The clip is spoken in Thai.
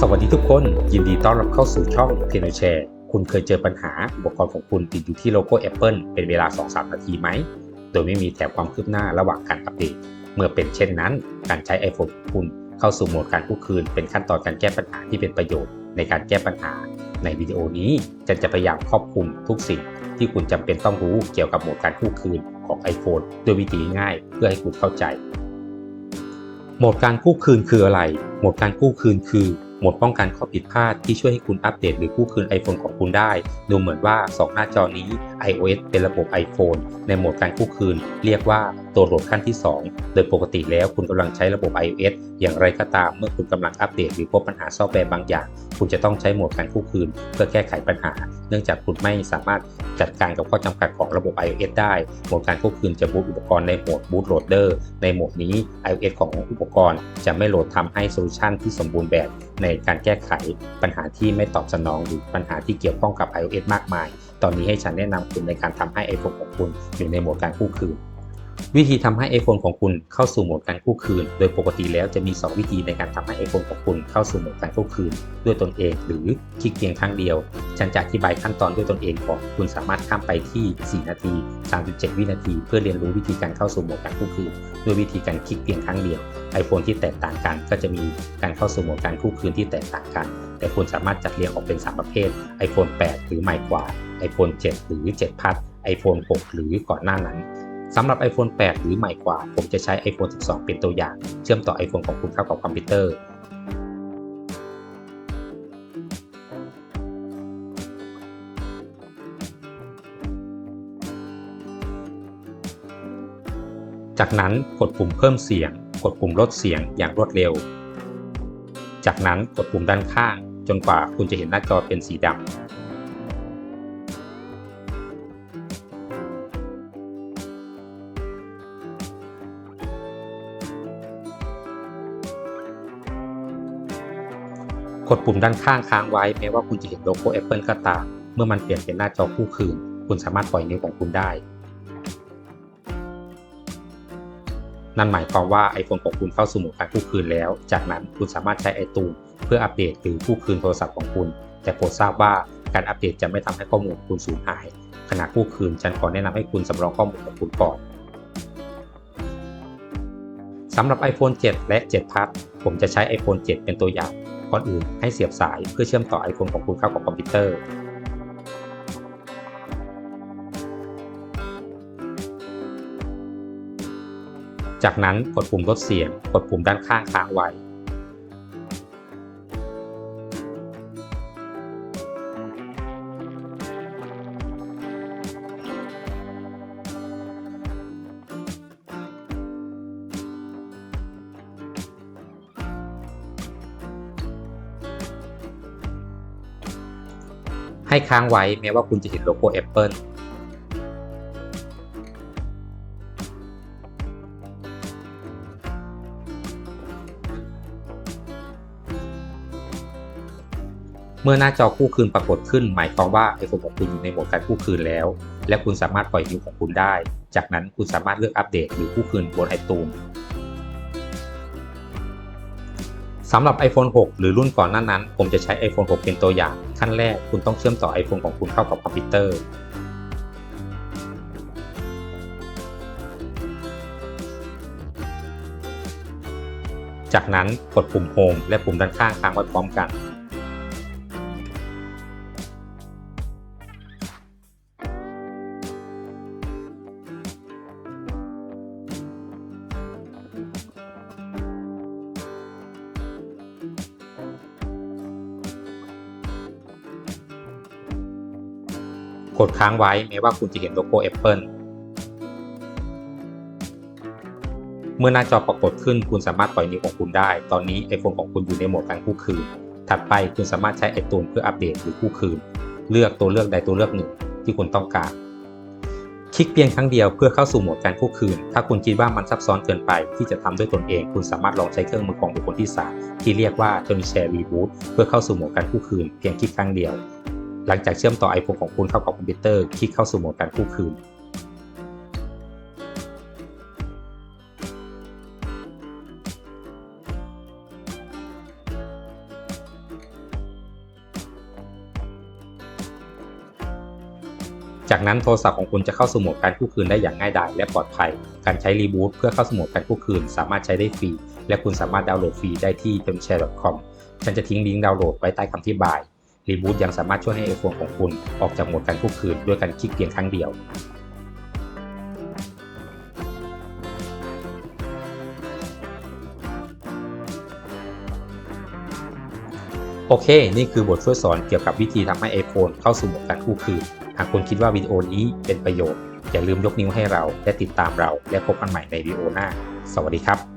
สวัสดีทุกคน ยินดีต้อนรับเข้าสู่ช่องเทโนแชร์คุณเคยเจอปัญหาอุปกรณ์ของคุณติดอยู่ที่โลโก้ Apple เป็นเวลา 2-3 นาทีไหม โดยไม่มีแถบความคืบหน้าระหว่างการอัปเดต เมื่อเป็นเช่นนั้น การใช้ iPhone ของคุณเข้าสู่โหมดการคู่คืน เป็นขั้นตอนการแก้ปัญหาที่เป็นประโยชน์ในการแก้ปัญหา ในวิดีโอนี้จะจะพยายามครอบคลุมทุกสิ่ง ที่คุณจำเป็นต้องรู้เกี่ยวกับโหมดการคู่คืนของ iPhone ด้วยวิธีง่ายเพื่อให้คุณเข้าใจโหมดการกู้คืนคืออะไร โหมดการกู้คืนคือ โหมดป้องกันข้อผิดพลาดที่ช่วยให้คุณอัปเดตหรือกู้คืน iPhone ของคุณได้ ดูเหมือนว่า 2 หน้าจอนี้ iOS เป็นระบบ iPhone ในโหมดการกู้คืน เรียกว่าตัวโหลดขั้นที่ 2 โดยปกติแล้วคุณกำลังใช้ระบบ iOS อย่างไรก็ตามเมื่อคุณกำลังอัปเดตหรือพบปัญหาซอฟต์แวร์บางอย่าง คุณจะต้องใช้โหมดการกู้คืน เพื่อแก้ไขปัญหา เนื่องจากคุณไม่สามารถจัดการกับข้อจำกัดของระบบ iOS ได้ โหมดการกู้คืนจะบูตอุปกรณ์ในโหมด boot loader ในโหมดนี้ iOS ของอุปกรณ์จะไม่โหลดทำให้โซลูชันที่สมบูรณ์แบบในการแก้ไขปัญหาที่ไม่ตอบสนองหรือปัญหาที่เกี่ยวข้องกับ iOS มากมาย ตอนนี้ให้ฉันแนะนำคุณในการทำให้ iPhone ของคุณอยู่ในโหมดการกู้คืน วิธีทำให้ iPhone ของคุณเข้าสู่โหมดการกู้คืน โดยปกติแล้วจะมี 2 วิธีในการทำให้ iPhone ของคุณเข้าสู่โหมดการกู้คืน ด้วยตนเอง หรือคลิกเพียงครั้งเดียว ฉันจะอธิบายขั้นตอนด้วยตนเองก่อน คุณสามารถข้ามไปที่ 4 นาที 37 วินาที เพื่อเรียนรู้วิธีการเข้าสู่โหมดการกู้คืน ด้วยวิธีการคลิกเพียงครั้งเดียว iPhone ที่แตกต่างกัน ก็จะมีการเข้าสู่โหมดการกู้คืนที่แตกต่างกัน แต่คุณสามารถจัดเรียงออกเป็น 3 ประเภท iPhone 8 หรือใหม่กว่า iPhone 7 หรือ 7 พัท iPhone 6 หรือก่อนหน้านั้น สำหรับ iPhone 8 หรือใหม่กว่า ผมจะใช้ iPhone 12 เป็นตัวอย่าง เชื่อมต่อ iPhone ของคุณเข้ากับคอมพิวเตอร์ จากนั้นกดปุ่มเพิ่มเสียง กดปุ่มลดเสียงอย่างรวดเร็ว จากนั้นกดปุ่มด้านข้าง จนกว่าคุณจะเห็นหน้าจอเป็นสีดำ กดปุ่มด้านข้างค้างไว้แม้ว่าคุณจะเห็นโลโก้ Apple ก็ตาม เมื่อมันเปลี่ยนเป็นหน้าจอคู่คืน คุณสามารถปล่อยนิ้วของคุณได้ นั่นหมายความว่า iPhone ของคุณเข้าสู่โหมดการคู่คืนแล้ว จากนั้นคุณสามารถใช้ไอตูนเพื่ออัปเดตหรือคู่คืนโทรศัพท์ของคุณ แต่โปรดทราบว่าการอัปเดตจะไม่ทำให้ข้อมูลของคุณสูญหาย ขณะคู่คืนฉันขอแนะนำให้คุณสำรองข้อมูลของคุณก่อนสำหรับ iPhone 7 และ 7 Plus ผมจะใช้ iPhone 7 เป็นตัวอย่าง ก่อนอื่นให้เสียบสายเพื่อเชื่อมต่อไอโฟนของคุณเข้ากับคอมพิวเตอร์ จากนั้นกดปุ่มลดเสียง กดปุ่มด้านข้างค้างไว้ ให้ค้างไว้แม้ว่าคุณจะเห็นโลโก้ Apple เมื่อหน้าจอคู่คืนปรากฏขึ้น หมายความว่า iPhone ของคุณอยู่ในโหมดการคู่คืนแล้ว และคุณสามารถปล่อยนิ้วของคุณได้ จากนั้นคุณสามารถเลือกอัปเดตหรือคู่คืนบน iTunes สำหรับ iPhone 6 หรือรุ่นก่อนหน้านั้น ผมจะใช้ iPhone 6 เป็นตัวอย่าง ขั้นแรกคุณต้องเชื่อมต่อ iPhone ของคุณเข้ากับคอมพิวเตอร์ จากนั้นกดปุ่ม Home และปุ่มด้านข้างค้างไว้พร้อมกัน กดค้างไว้แม้ว่าคุณจะเห็นโลโก้ Apple เมื่อหน้าจอปรากฏขึ้นคุณสามารถปล่อยนิ้วของคุณได้ ตอนนี้ iPhone ของคุณอยู่ในโหมดการคู่คืน ถัดไปคุณสามารถใช้ไอตูนเพื่ออัปเดตหรือคู่คืน เลือกตัวเลือกใดตัวเลือกหนึ่งที่คุณต้องการ คลิกเพียงครั้งเดียวเพื่อเข้าสู่โหมดการคู่คืน ถ้าคุณคิดว่ามันซับซ้อนเกินไปที่จะทำด้วยตนเอง คุณสามารถลองใช้เครื่องมือของบุคคลที่3ที่เรียกว่า t o n y Share Reboot เพื่อเข้าสู่โหมดการคู่คืน เพียงคลิกครั้งเดียว หลังจากเชื่อมต่อ iPhone ของคุณเข้ากับคอมพิวเตอร์ คลิกเข้าสู่โหมดการกู้คืน จากนั้นโทรศัพท์ของคุณจะเข้าสู่โหมดการกู้คืนได้อย่างง่ายดายและปลอดภัย การใช้รีบูตเพื่อเข้าสู่โหมดการกู้คืน สามารถใช้ได้ฟรี และคุณสามารถดาวน์โหลดฟรีได้ที่ t e m s h a r e c o m ฉันจะทิ้งลิงก์ดาวน์โหลดไว้ใต้คำอธิบาย รีบูตยังสามารถช่วยให้ iPhone ของคุณออกจากโหมดการคู่คืนด้วยการคลิกเพียงครั้งเดียว โอเค นี่คือบทช่วยสอนเกี่ยวกับวิธีทำให้ iPhone เข้าสู่โหมดการคู่คืน หากคุณคิดว่าวิดีโอนี้เป็นประโยชน์ อย่าลืมยกนิ้วให้เราและติดตามเราและพบกันใหม่ในวิดีโอหน้า สวัสดีครับ